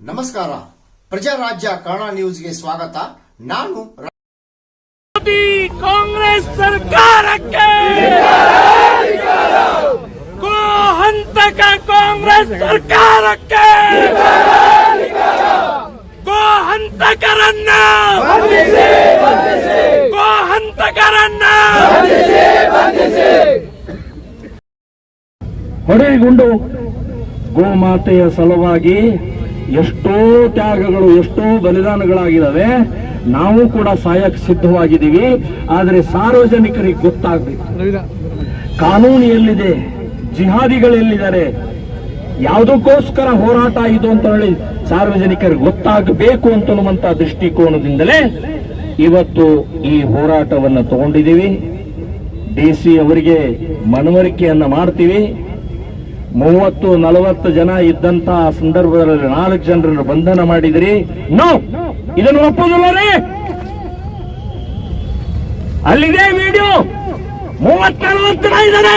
ನಮಸ್ಕಾರ. ಪ್ರಜಾರಾಜ್ಯ ಕನ್ನಡ ನ್ಯೂಸ್ಗೆ ಸ್ವಾಗತ. ನಾನು ರ- ಮೋದಿ ಕಾಂಗ್ರೆಸ್ ಸರ್ಕಾರಕ್ಕೆ! ಗೋ ಹಂತಕ ಕಾಂಗ್ರೆಸ್ ಸರ್ಕಾರಕ್ಕೆ! ಗೋ ಹಂತಕರನ್ನ! ಗೋ ಹಂತಕರನ್ನ ಹೊಡೆಗುಂಡು ಗೋಮಾತೆಯ ಸಲುವಾಗಿ ಎಷ್ಟೋ ತ್ಯಾಗಗಳು ಎಷ್ಟೋ ಬಲಿದಾನಗಳಾಗಿದ್ದಾವೆ. ನಾವು ಕೂಡ ಸಾಯಕ್ ಸಿದ್ಧವಾಗಿದ್ದೀವಿ. ಆದರೆ ಸಾರ್ವಜನಿಕರಿಗೆ ಗೊತ್ತಾಗಬೇಕು. ಕಾನೂನು ಎಲ್ಲಿದೆ ಜಿಹಾದಿಗಳು ಎಲ್ಲಿದ್ದಾರೆ ಯಾವುದಕ್ಕೋಸ್ಕರ ಹೋರಾಟ ಇದು ಅಂತ ಹೇಳಿ ಸಾರ್ವಜನಿಕರಿಗೆ ಗೊತ್ತಾಗಬೇಕು ಅಂತನ್ನುವಂತಹ ದೃಷ್ಟಿಕೋನದಿಂದಲೇ ಇವತ್ತು ಈ ಹೋರಾಟವನ್ನು ತಗೊಂಡಿದ್ದೀವಿ. ಡಿ ಸಿ ಅವರಿಗೆ ಮನವರಿಕೆಯನ್ನು ಮಾಡ್ತೀವಿ. ಮೂವತ್ತು, ನಲವತ್ತು ಜನ ಇದ್ದಂತಹ ಸಂದರ್ಭದಲ್ಲಿ ನಾಲ್ಕು ಜನರನ್ನು ಬಂಧನ ಮಾಡಿದಿರಿ. ನೋ! ಇದನ್ನು ಒಪ್ಪೋದಿಲ್ಲ ರೀ! ಅಲ್ಲಿದೆ ವಿಡಿಯೋ! ಮೂವತ್ತು, ನಲವತ್ತು ಜನ ಇದ್ದಾರೆ.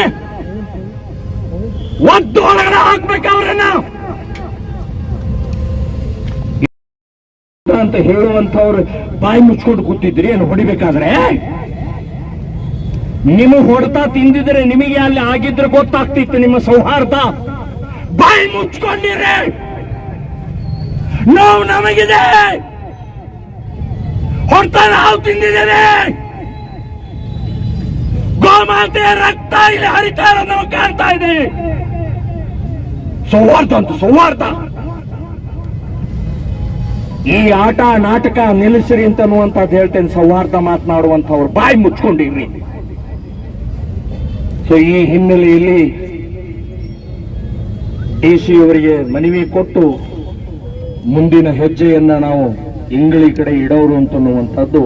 ಒಂದು ಒಳಗಡೆ ಹಾಕ್ಬೇಕು ಅವ್ರನ್ನ. ಅಂತ ಹೇಳುವಂತವ್ರು ಬಾಯಿ ಮುಚ್ಕೊಂಡು ಕೂತಿದ್ರಿ ಏನು ಹೊಡಿಬೇಕಾದ್ರೆ? ನಿಮಗೆ ಹೊಡೆತ ತಿಂದಿದ್ರೆ ನಿಮಗೆ ಅಲ್ಲಿ ಆಗಿದ್ರೆ ಗೊತ್ತಾಗ್ತಿತ್ತು ನಿಮ್ಮ ಸೌಹಾರ್ದ. ಬಾಯಿ ಮುಚ್ಕೊಂಡಿರಿ ನೋವು ನಮಗಿದೆ. ಹೊಡೆತ ನಾವು ತಿಂದಿದ್ದೇವೆ. ಗೋಮಾತೆಯ ರಕ್ತ ಇಲ್ಲಿ ಹರಿತಾ ಇರೋದು ನಮಗೆ ಕಾಣ್ತಾ ಇದೆ. ಸೌಹಾರ್ದ ಅಂತ, ಸೌಹಾರ್ದ. ಈ ಆಟ, ನಾಟಕ ನಿಲ್ಲಿಸ್ರಿ ಅಂತ ಅನ್ನುವಂಥದ್ದು ಹೇಳ್ತೇನೆ. ಸೌಹಾರ್ದ ಮಾತನಾಡುವಂಥವ್ರು. ಬಾಯಿ ಮುಚ್ಕೊಂಡಿರ್ರಿ ಸೊ ಈ ಹಿನ್ನೆಲೆಯಲ್ಲಿ ಡಿ ಸಿ ಅವರಿಗೆ ಮನವಿ ಕೊಟ್ಟು ಮುಂದಿನ ಹೆಜ್ಜೆಯನ್ನ ನಾವು ಇಂಗಳಿ ಕಡೆ ಇಡೋರು ಅಂತನ್ನುವಂಥದ್ದು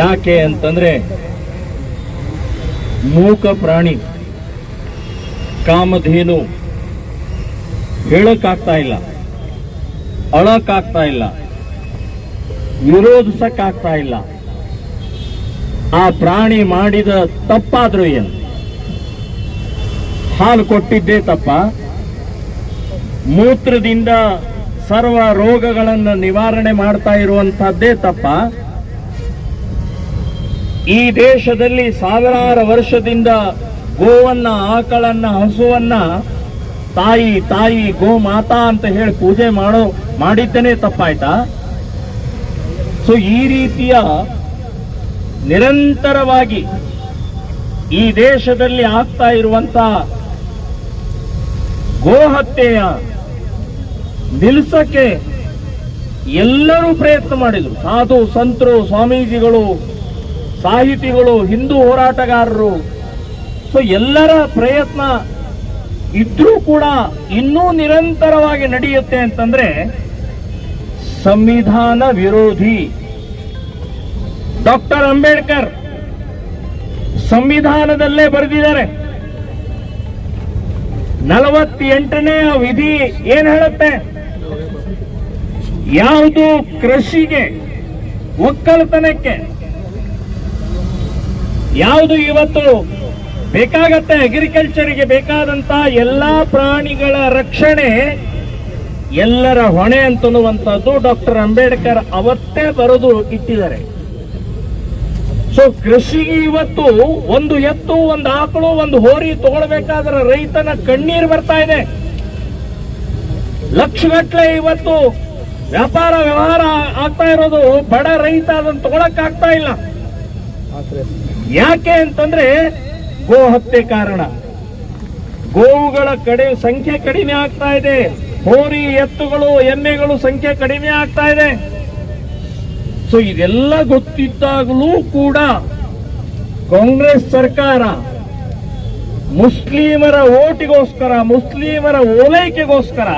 ಯಾಕೆ ಅಂತಂದ್ರೆ ಮೂಕ ಪ್ರಾಣಿ, ಕಾಮಧೇನು ಹೇಳಕ್ಕಾಗ್ತಾ ಇಲ್ಲ. ಅಳಕ್ಕಾಗ್ತಾ ಇಲ್ಲ. ವಿರೋಧಿಸಕ್ಕಾಗ್ತಾ ಇಲ್ಲ. ಆ ಪ್ರಾಣಿ ಮಾಡಿದ ತಪ್ಪಾದ್ರೂ ಏನು? ಹಾಲು ಕೊಟ್ಟಿದ್ದೇ ತಪ್ಪ? ಮೂತ್ರದಿಂದ ಸರ್ವ ರೋಗಗಳನ್ನು ನಿವಾರಣೆ ಮಾಡ್ತಾ ಇರುವಂತಹದ್ದೇ ತಪ್ಪ? ಈ ದೇಶದಲ್ಲಿ ಸಾವಿರಾರು ವರ್ಷದಿಂದ ಗೋವನ್ನ, ಆಕಳನ್ನ, ಹಸುವನ್ನ ತಾಯಿ ತಾಯಿ, ಗೋ ಮಾತಾ ಅಂತ ಹೇಳಿ ಪೂಜೆ ಮಾಡೋ, ಮಾಡಿದ್ದೇನೆ ತಪ್ಪಾಯ್ತಾ? ಸೊ ಈ ರೀತಿಯ ನಿರಂತರವಾಗಿ ಈ ದೇಶದಲ್ಲಿ ಆಗ್ತಾ ಇರುವಂತ ಗೋಹತ್ಯೆಯ ನಿಲ್ಸಕ್ಕೆ ಎಲ್ಲರೂ ಪ್ರಯತ್ನ ಮಾಡಿದರು. ಸಾಧು, ಸಂತರು, ಸ್ವಾಮೀಜಿಗಳು, ಸಾಹಿತಿಗಳು, ಹಿಂದೂ ಹೋರಾಟಗಾರರು. ಸೊ ಎಲ್ಲರ ಪ್ರಯತ್ನ ಇದ್ರೂ ಕೂಡ ಇನ್ನೂ ನಿರಂತರವಾಗಿ ನಡೆಯುತ್ತೆ ಅಂತಂದ್ರೆ ಸಂವಿಧಾನ ವಿರೋಧಿ. ಡಾಕ್ಟರ್ ಅಂಬೇಡ್ಕರ್ ಸಂವಿಧಾನದಲ್ಲೇ ಬರೆದಿದ್ದಾರೆ. ನಲವತ್ತೆಂಟನೇ ವಿಧಿ ಏನ್ ಹೇಳುತ್ತೆ? ಯಾವುದು ಕೃಷಿಗೆ, ಒಕ್ಕಲತನಕ್ಕೆ, ಯಾವುದು ಇವತ್ತು ಬೇಕಾಗತ್ತೆ ಅಗ್ರಿಕಲ್ಚರ್ಗೆ ಬೇಕಾದಂತ ಎಲ್ಲಾ ಪ್ರಾಣಿಗಳ ರಕ್ಷಣೆ ಎಲ್ಲರ ಹೊಣೆ ಅಂತನ್ನುವಂಥದ್ದು ಡಾಕ್ಟರ್ ಅಂಬೇಡ್ಕರ್ ಅವತ್ತೇ ಬರೆದು ಇಟ್ಟಿದ್ದಾರೆ. ಸೊ ಕೃಷಿಗೆ ಇವತ್ತು ಒಂದು ಎತ್ತು, ಒಂದು ಆಕಳು, ಒಂದು ಹೋರಿ ತಗೊಳ್ಬೇಕಾದ್ರೆ ರೈತನ ಕಣ್ಣೀರು ಬರ್ತಾ ಇದೆ. ಲಕ್ಷಗಟ್ಟಲೆ ಇವತ್ತು ವ್ಯಾಪಾರ ವ್ಯವಹಾರ ಆಗ್ತಾ ಇರೋದು, ಬಡ ರೈತ ಅದನ್ನು ತಗೊಳಕ್ ಆಗ್ತಾ ಇಲ್ಲ. ಯಾಕೆ ಅಂತಂದ್ರೆ ಗೋ ಹತ್ಯೆ ಕಾರಣ. ಗೋವುಗಳ ಕಡೆ ಸಂಖ್ಯೆ ಕಡಿಮೆ ಆಗ್ತಾ ಇದೆ. ಹೋರಿ ಎತ್ತುಗಳು, ಎಮ್ಮೆಗಳು ಸಂಖ್ಯೆ ಕಡಿಮೆ ಆಗ್ತಾ ಇದೆ. ಸೊ ಇದೆಲ್ಲ ಗೊತ್ತಿದ್ದಾಗಲೂ ಕೂಡ ಕಾಂಗ್ರೆಸ್ ಸರ್ಕಾರ ಮುಸ್ಲಿಮರ ಓಟಿಗೋಸ್ಕರ, ಮುಸ್ಲಿಮರ ಓಲೈಕೆಗೋಸ್ಕರ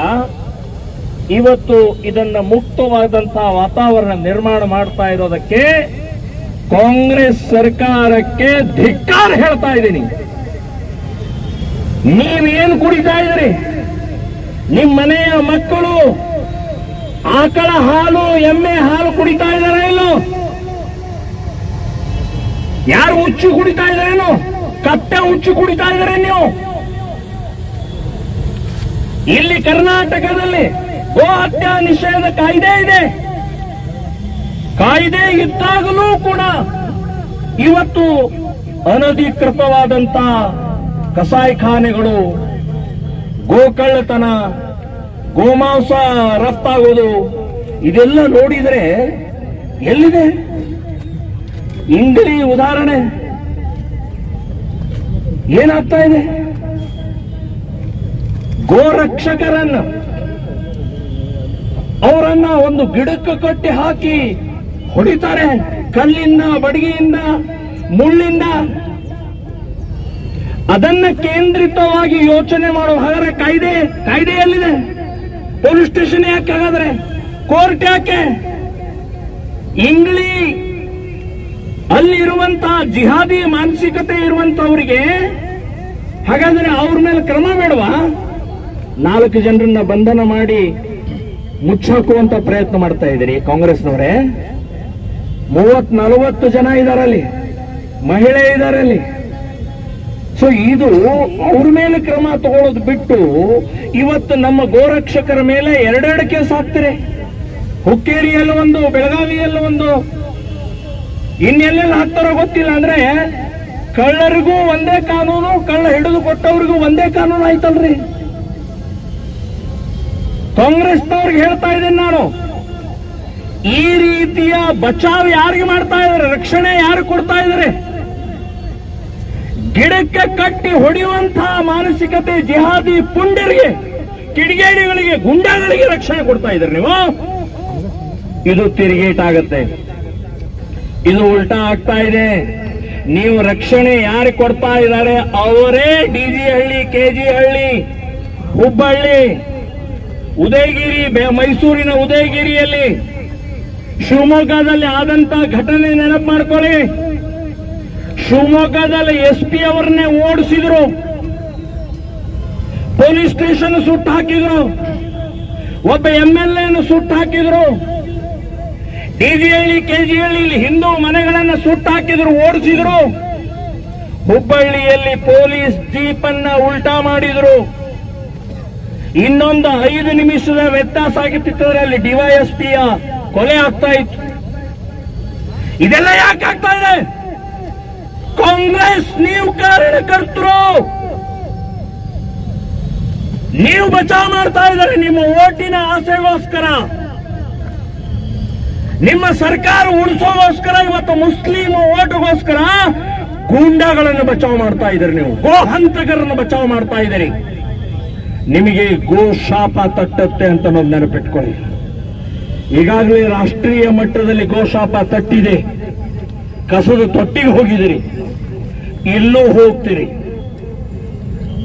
ಇವತ್ತು ಇದನ್ನ ಮುಕ್ತವಾದಂತಹ ವಾತಾವರಣ ನಿರ್ಮಾಣ ಮಾಡ್ತಾ ಇರೋದಕ್ಕೆ ಕಾಂಗ್ರೆಸ್ ಸರ್ಕಾರಕ್ಕೆ ಧಿಕ್ಕಾರ ಹೇಳ್ತಾ ಇದ್ದೀನಿ. ನೀವೇನು ಕುಡಿತಾ ಇದ್ರಿ ನಿಮ್ಮ ಮನೆಯ ಮಕ್ಕಳು ಆಕಳ ಹಾಲು, ಎಮ್ಮೆ ಹಾಲು ಕುಡಿತಾ ಇಲ್ಲೋ? ಯಾರು ಹುಚ್ಚು ಕುಡಿತಾ ಇದಾರೇನು ಕತ್ತೆ ಹುಚ್ಚು ಕುಡಿತಾ ಇದಾರೆ ನೀವು? ಇಲ್ಲಿ ಕರ್ನಾಟಕದಲ್ಲಿ ಗೋ ಹತ್ಯಾ ನಿಷೇಧ ಕಾಯ್ದೆ ಇದೆ. ಕಾಯ್ದೆ ಇದ್ದಾಗಲೂ ಕೂಡ ಇವತ್ತು ಅನಧಿಕೃತವಾದಂತ ಕಸಾಯಿಖಾನೆಗಳು ಗೋಕಳ್ಳತನ, ಗೋಮಾಂಸ ರಫ್ತಾಗೋದು ಇದೆಲ್ಲ ನೋಡಿದರೆ ಎಲ್ಲಿದೆ? ಇಂಗ್ಲಿ ಉದಾಹರಣೆ. ಏನಾಗ್ತಾ ಇದೆ? ಗೋರಕ್ಷಕರನ್ನ, ಅವರನ್ನ ಒಂದು ಗಿಡಕ್ಕೆ ಕಟ್ಟಿ ಹಾಕಿ ಹೊಡಿತಾರೆ. ಕಲ್ಲಿಂದ, ಬಡಗಿಯಿಂದ, ಮುಳ್ಳಿಂದ. ಅದನ್ನ ಕೇಂದ್ರಿತವಾಗಿ ಯೋಚನೆ ಮಾಡೋ ಹಾಗಾದ್ರೆ ಕಾಯ್ದೆ, ಕಾಯ್ದೆಯಲ್ಲಿದೆ. ಪೊಲೀಸ್ ಸ್ಟೇಷನ್ ಯಾಕೆ ಹಾಗಾದ್ರೆ? ಕೋರ್ಟ್ ಯಾಕೆ? ಇಂಗ್ಲಿ ಅಲ್ಲಿರುವಂತಹ ಜಿಹಾದಿ ಮಾನಸಿಕತೆ ಇರುವಂತವರಿಗೆ ಹಾಗಾದ್ರೆ ಅವ್ರ ಮೇಲೆ ಕ್ರಮ ಬೇಡವಾ? ನಾಲ್ಕು ಜನರನ್ನ ಬಂಧನ ಮಾಡಿ ಮುಚ್ಚಾಕುವಂತ ಪ್ರಯತ್ನ ಮಾಡ್ತಾ ಇದ್ದೀರಿ ಕಾಂಗ್ರೆಸ್ನವರೇ. ಮೂವತ್ ನಲವತ್ತು ಜನ ಇದಾರಲ್ಲಿ, ಮಹಿಳೆ ಇದಾರಲ್ಲಿ. ಸೊ ಇದು ಅವ್ರ ಮೇಲೆ ಕ್ರಮ ತಗೊಳ್ಳೋದು ಬಿಟ್ಟು ಇವತ್ತು ನಮ್ಮ ಗೋರಕ್ಷಕರ ಮೇಲೆ ಎರಡೆರಡು ಕೇಸ್ ಹಾಕ್ತಾರೆ. ಹುಕ್ಕೇರಿಯಲ್ಲಿ ಒಂದು, ಬೆಳಗಾವಿಯಲ್ಲಿ ಒಂದು. ಇನ್ನೆಲ್ಲೆಲ್ಲ ಹಾಕ್ತಾರೋ ಗೊತ್ತಿಲ್ಲ ಅಂದ್ರೆ ಕಳ್ಳರಿಗೂ ಒಂದೇ ಕಾನೂನು, ಕಳ್ಳ ಹಿಡಿದು ಕೊಟ್ಟವ್ರಿಗೂ ಒಂದೇ ಕಾನೂನು ಆಯ್ತಲ್ರಿ. ಕಾಂಗ್ರೆಸ್ನವ್ರಿಗೆ ಹೇಳ್ತಾ ಇದ್ದೀನಿ ನಾನು. ಈ ರೀತಿಯ ಬಚಾವ್ ಯಾರಿಗೆ ಮಾಡ್ತಾ ಇದ್ದಾರೆ? ರಕ್ಷಣೆ ಯಾರು ಕೊಡ್ತಾ ಇದ್ದಾರೆ? ಗಿಡಕ್ಕೆ ಕಟ್ಟಿ ಹೊಡೆಯುವಂತಹ ಮಾನಸಿಕತೆ ಜಿಹಾದಿ ಪುಂಡರಿಗೆ, ಕಿಡಿಗೇಡಿಗಳಿಗೆ, ಗುಂಡಾಗಳಿಗೆ ರಕ್ಷಣೆ ಕೊಡ್ತಾ ಇದ್ದಾರೆ ನೀವು? ಇದು ತಿರುಗೇಟಾಗತ್ತೆ ಇದು ಉಲ್ಟಾ ಆಗ್ತಾ ಇದೆ. ನೀವು ರಕ್ಷಣೆ ಯಾರು ಕೊಡ್ತಾ ಇದ್ದಾರೆ? ಅವರೇ ಡಿಜಿ ಹಳ್ಳಿ ಕೆಜಿ ಹಳ್ಳಿ ಹುಬ್ಬಳ್ಳಿ, ಉದಯಗಿರಿ ಮೈಸೂರಿನ ಉದಯಗಿರಿಯಲ್ಲಿ. ಶಿವಮೊಗ್ಗದಲ್ಲಿ ಆದಂತ ಘಟನೆ ನೆನಪು ಮಾಡ್ಕೊಳ್ಳಿ. ಶಿವಮೊಗ್ಗದಲ್ಲಿ ಎಸ್ ಪಿ ಅವರನ್ನೇ ಓಡಿಸಿದ್ರು. ಪೊಲೀಸ್ ಸ್ಟೇಷನ್ ಸುಟ್ಟು ಹಾಕಿದ್ರು. ಒಬ್ಬ ಎಂ ಎಲ್ ಎನ್ನು ಸುಟ್ಟು ಹಾಕಿದ್ರು. ಡಿಜಿಹಳ್ಳಿ ಕೆಜಿಹಳ್ಳಿ ಹಿಂದೂ ಮನೆಗಳನ್ನ ಸುಟ್ಟು ಹಾಕಿದ್ರು, ಓಡಿಸಿದ್ರು. ಹುಬ್ಬಳ್ಳಿಯಲ್ಲಿ ಪೊಲೀಸ್ ಜೀಪನ್ನ ಉಲ್ಟಾ ಮಾಡಿದ್ರು. ಇನ್ನೊಂದು ಐದು ನಿಮಿಷದ ವ್ಯತ್ಯಾಸ ಆಗಿತ್ತಿದ್ರೆ ಅಲ್ಲಿ ಡಿವೈಎಸ್ಪಿಯ ಕೊಲೆ ಆಗ್ತಾ ಇತ್ತು. ಇದೆಲ್ಲ ಯಾಕೆ ಆಗ್ತಾ ಇದೆ? ಕಾಂಗ್ರೆಸ್, ನೀವು ಕಾರಣಕರ್ತರು ನೀವು ಬಚಾವ್ ಮಾಡ್ತಾ ಇದ್ದಾರೆ ನಿಮ್ಮ ಓಟಿನ ಆಸೆಗೋಸ್ಕರ. ನಿಮ್ಮ ಸರ್ಕಾರ ಉಳಿಸೋಗೋಸ್ಕರ, ಇವತ್ತು ಮುಸ್ಲಿಂ ಓಟ್ಗೋಸ್ಕರ ಗೂಂಡಾಗಳನ್ನು ಬಚಾವ್ ಮಾಡ್ತಾ ಇದ್ದೀರಿ ನೀವು. ಗೋ ಹಂತಕರನ್ನು ಬಚಾವ್ ಮಾಡ್ತಾ ಇದ್ದೀರಿ. ನಿಮಗೆ ಗೋ ಶಾಪ ತಟ್ಟತ್ತೆ ಅಂತ ಅನ್ನೋದು ನೆನಪಿಟ್ಕೊಳ್ಳಿ. ಈಗಾಗಲೇ ರಾಷ್ಟ್ರೀಯ ಮಟ್ಟದಲ್ಲಿ ಗೋಶಾಪ ತಟ್ಟಿದೆ. ಕಸದ ತೊಟ್ಟಿಗೆ ಹೋಗಿದಿರಿ ಇಲ್ಲೂ ಹೋಗ್ತೀರಿ.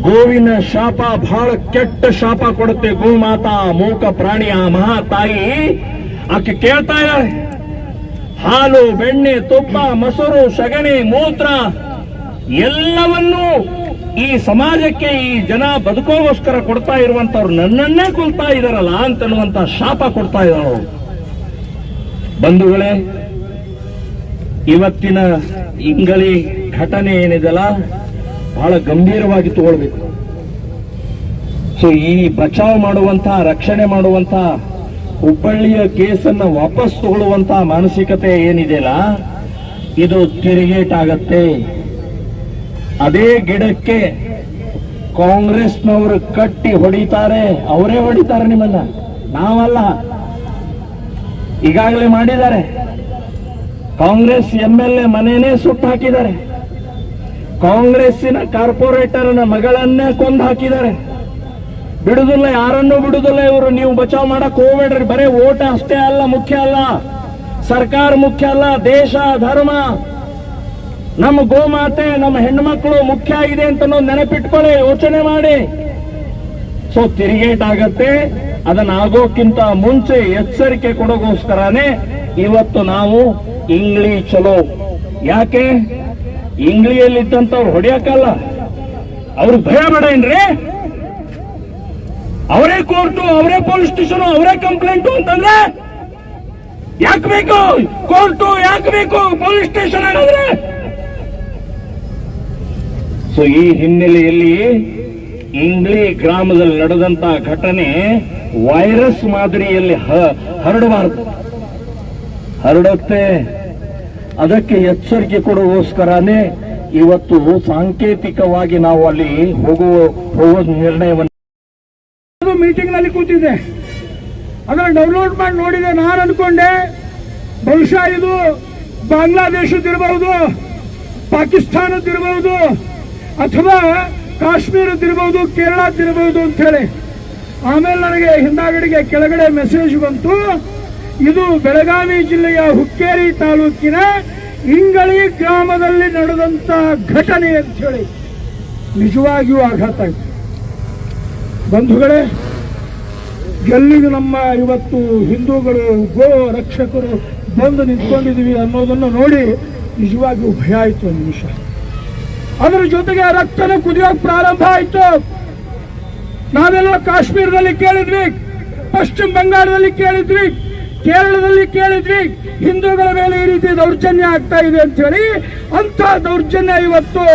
ಗೋವಿನ ಶಾಪ ಬಹಳ ಕೆಟ್ಟ ಶಾಪ ಕೊಡುತ್ತೆ. ಗೋಮಾತಾ, ಮೂಕ ಪ್ರಾಣಿ ಆ ಮಹಾ ತಾಯಿ ಆಕೆ ಕೇಳ್ತಾ ಇದ್ದಾಳೆ. ಹಾಲು, ಬೆಣ್ಣೆ, ತುಪ್ಪ, ಮೊಸರು, ಸಗಣಿ, ಮೂತ್ರ ಎಲ್ಲವನ್ನೂ ಈ ಸಮಾಜಕ್ಕೆ ಈ ಜನ ಬದುಕೋಗೋಸ್ಕರ ಕೊಡ್ತಾ ಇರುವಂತವ್ರು ನನ್ನನ್ನೇ ಕೊಲ್ತಾ ಇದಾರಲ್ಲ ಅಂತನ್ನುವಂತ ಶಾಪ ಕೊಡ್ತಾ ಇದ್ದಾರೆ ಬಂಧುಗಳೇ, ಇವತ್ತಿನ ಇಂಗಳಿ ಘಟನೆ ಏನಿದೆಲ್ಲ ಬಹಳ ಗಂಭೀರವಾಗಿ ತಗೊಳ್ಬೇಕು. ಸೊ ಈ ಬಚಾವ್ ಮಾಡುವಂತ ರಕ್ಷಣೆ ಮಾಡುವಂತ ಹುಬ್ಬಳ್ಳಿಯ ಕೇಸನ್ನ ವಾಪಸ್ ತಗೊಳ್ಳುವಂತ ಮಾನಸಿಕತೆ ಏನಿದೆಯಲ್ಲ, ಇದು ತಿರುಗೇಟಾಗತ್ತೆ ಅದೇ ಗಿಡಕ್ಕೆ ಕಾಂಗ್ರೆಸ್ನವರು ಕಟ್ಟಿ ಹೊಡಿತಾರೆ, ಅವರೇ ಹೊಡಿತಾರೆ ನಿಮ್ಮನ್ನ. ನಾವಲ್ಲ. ಈಗಾಗಲೇ ಮಾಡಿದ್ದಾರೆ. ಕಾಂಗ್ರೆಸ್ ಎಂ ಎಲ್ ಎ ಮನೆಯೇ ಸುಟ್ಟು ಹಾಕಿದ್ದಾರೆ. ಕಾಂಗ್ರೆಸ್ಸಿನ ಕಾರ್ಪೊರೇಟರ್ನ ಮಗಳನ್ನೇ ಕೊಂದು ಹಾಕಿದ್ದಾರೆ. ಬಿಡುದಿಲ್ಲ, ಯಾರನ್ನೂ ಬಿಡುದಿಲ್ಲ ಇವರು. ನೀವು ಬಚಾವ್ ಮಾಡಕ್ ಹೋಗ್ಬೇಡ್ರಿ. ಬರೇ ಓಟ ಅಷ್ಟೇ ಅಲ್ಲ, ಮುಖ್ಯ ಅಲ್ಲ. ಸರ್ಕಾರ ಮುಖ್ಯ ಅಲ್ಲ, ದೇಶ, ಧರ್ಮ. ನಮ್ಮ ಗೋಮಾತೆ, ನಮ್ಮ ಹೆಣ್ಮಕ್ಳು ಮುಖ್ಯ ಆಗಿದೆ ಅಂತ ನೆನಪಿಟ್ಕೊಳ್ಳಿ, ಯೋಚನೆ ಮಾಡಿ. ಸೊ ತಿರುಗೇಟ್ ಆಗತ್ತೆ. ಅದನ್ನ ಆಗೋಕ್ಕಿಂತ ಮುಂಚೆ ಎಚ್ಚರಿಕೆ ಕೊಡೋಗೋಸ್ಕರನೇ ಇವತ್ತು ನಾವು ಇಂಗ್ಲಿ ಚಲೋ. ಯಾಕೆ? ಇಂಗ್ಲಿಯಲ್ಲಿದ್ದಂಥವ್ರು ಹೊಡೆಯಕ್ಕಲ್ಲ ಅವ್ರಿಗೆ ಭಯ ಬೇಡೇನ್ರಿ ಅವರೇ ಕೋರ್ಟು, ಅವರೇ ಪೊಲೀಸ್ ಸ್ಟೇಷನ್, ಅವರೇ ಕಂಪ್ಲೇಂಟು ಅಂತಂದ್ರೆ ಯಾಕೆ ಬೇಕು? ಕೋರ್ಟು ಯಾಕೆ ಬೇಕು? ಪೊಲೀಸ್ ಸ್ಟೇಷನ್ ಹಾಗಾದ್ರೆ ಸೊ ಈ ಹಿನ್ನೆಲೆಯಲ್ಲಿ ಇಂಗ್ಲಿ ಗ್ರಾಮದಲ್ಲಿ ನಡೆದಂತ ಘಟನೆ ವೈರಸ್ ಮಾದರಿಯಲ್ಲಿ ಹರಡಬಾರದು. ಹರಡುತ್ತೆ. ಅದಕ್ಕೆ ಎಚ್ಚರಿಕೆ ಕೊಡುವೋಸ್ಕರನೇ ಇವತ್ತು ಸಾಂಕೇತಿಕವಾಗಿ ನಾವು ಅಲ್ಲಿ ಹೋಗುವ ಹೋಗುವ ನಿರ್ಣಯವನ್ನು ಮೀಟಿಂಗ್ನಲ್ಲಿ ಕೂತಿದ್ದೆ. ಅದನ್ನು ಡೌನ್ಲೋಡ್ ಮಾಡಿ ನೋಡಿದೆ. ನಾನು ಅನ್ಕೊಂಡೆ, ಬಹುಶಃ ಇದು ಬಾಂಗ್ಲಾದೇಶದ್ದಿರಬಹುದು, ಪಾಕಿಸ್ತಾನದ್ದಿರಬಹುದು ಅಥವಾ ಕಾಶ್ಮೀರದ್ದಿರಬಹುದು ಕೇರಳದ್ದಿರಬಹುದು ಅಂತ ಹೇಳಿ. ಆಮೇಲೆ ನನಗೆ ಹಿಂದಾಗಡೆಗೆ ಕೆಳಗಡೆ ಮೆಸೇಜ್ ಬಂತು, ಇದು ಬೆಳಗಾವಿ ಜಿಲ್ಲೆಯ ಹುಕ್ಕೇರಿ ತಾಲೂಕಿನ ಇಂಗಳಿ ಗ್ರಾಮದಲ್ಲಿ ನಡೆದಂತ ಘಟನೆ ಅಂತ ಹೇಳಿ. ನಿಜವಾಗಿಯೂ ಆಘಾತ ಆಯಿತು. ಬಂಧುಗಳೇ, ಎಲ್ಲಿಗೂ ನಮ್ಮ ಇವತ್ತು ಹಿಂದೂಗಳು ಗೋ ರಕ್ಷಕರು ಬಂದು ನಿಂತ್ಕೊಂಡಿದ್ದೀವಿ ಅನ್ನೋದನ್ನು ನೋಡಿ ನಿಜವಾಗಿಯೂ ಭಯ ಆಯಿತು ಒಂದು ನಿಮಿಷ. ಅದರ ಜೊತೆಗೆ ರಕ್ತನ ಕುದಿಯೋಕ್ ಪ್ರಾರಂಭ ಆಯಿತು. ನಾವೆಲ್ಲ ಕಾಶ್ಮೀರದಲ್ಲಿ ಕೇಳಿದ್ವಿ, ಪಶ್ಚಿಮ ಬಂಗಾಳದಲ್ಲಿ ಕೇಳಿದ್ವಿ, ಕೇರಳದಲ್ಲಿ ಕೇಳಿದ್ವಿ. ಹಿಂದೂಗಳ ಮೇಲೆ ಈ ರೀತಿ ದೌರ್ಜನ್ಯ ಆಗ್ತಾ ಇದೆ ಅಂತ ಹೇಳಿ ಅಂತ ದೌರ್ಜನ್ಯ ಇವತ್ತು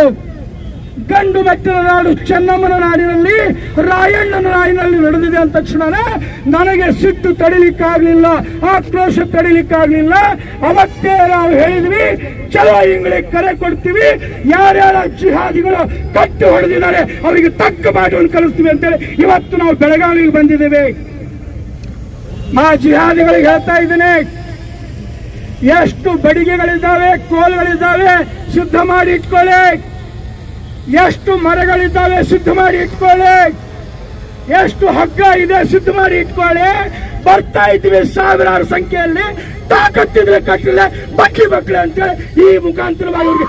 ಗಂಡು ಬೆಟ್ಟದ ನಾಡು ಚೆನ್ನಮ್ಮನ ನಾಡಿನಲ್ಲಿ, ರಾಯಣ್ಣನ ನಾಡಿನಲ್ಲಿ ನಡೆದಿದೆ ಅಂದ ತಕ್ಷಣನೇ ನನಗೆ ಸಿಟ್ಟು ತಡಿಲಿಕ್ಕಾಗ್ಲಿಲ್ಲ, ಆಕ್ರೋಶ ತಡಿಲಿಕ್ಕಾಗ್ಲಿಲ್ಲ. ಅವತ್ತೇ ನಾವು ಹೇಳಿದ್ವಿ, ಚಲೋ ಇಂಗ್ಲಿಗೆ ಕರೆ ಕೊಡ್ತೀವಿ, ಯಾರ್ಯಾರ ಜಿಹಾದಿಗಳು ಕಟ್ಟು ಹೊಡೆದಿದ್ದಾರೆ, ಅವರಿಗೆ ತಕ್ಕ ಪಾಠವನ್ನು ಕಲಿಸ್ತೀವಿ ಅಂತೇಳಿ ಇವತ್ತು ನಾವು ಬೆಳಗಾವಿಗೆ ಬಂದಿದ್ದೇವೆ. ಆ ಜಿಹಾದಿಗಳಿಗೆ ಹೇಳ್ತಾ ಇದ್ದೇನೆ, ಎಷ್ಟು ಬಡಿಗೆಗಳಿದ್ದಾವೆ, ಕೋಲ್ಗಳಿದ್ದಾವೆ, ಶುದ್ಧ ಮಾಡಿ ಇಟ್ಕೊಳ್ಳಿ ಎಷ್ಟು ಮರಗಳಿದ್ದಾವೆ ಸಿದ್ಧ ಮಾಡಿ ಇಟ್ಕೊಳ್ಳಿ. ಎಷ್ಟು ಹಗ್ಗ ಇದೆ ಸಿದ್ಧ ಮಾಡಿ ಇಟ್ಕೊಳ್ಳಿ. ಬರ್ತಾ ಇದ್ವಿ ಸಾವಿರಾರು ಸಂಖ್ಯೆಯಲ್ಲಿ. ತಾಕತ್ತಿದ್ರೆ ಕಟ್ಟಲೆ ಬಕ್ಕಿ ಬಕ್ಲೆ ಅಂತೇಳಿ ಈ ಮುಖಾಂತರವಾಗಿ.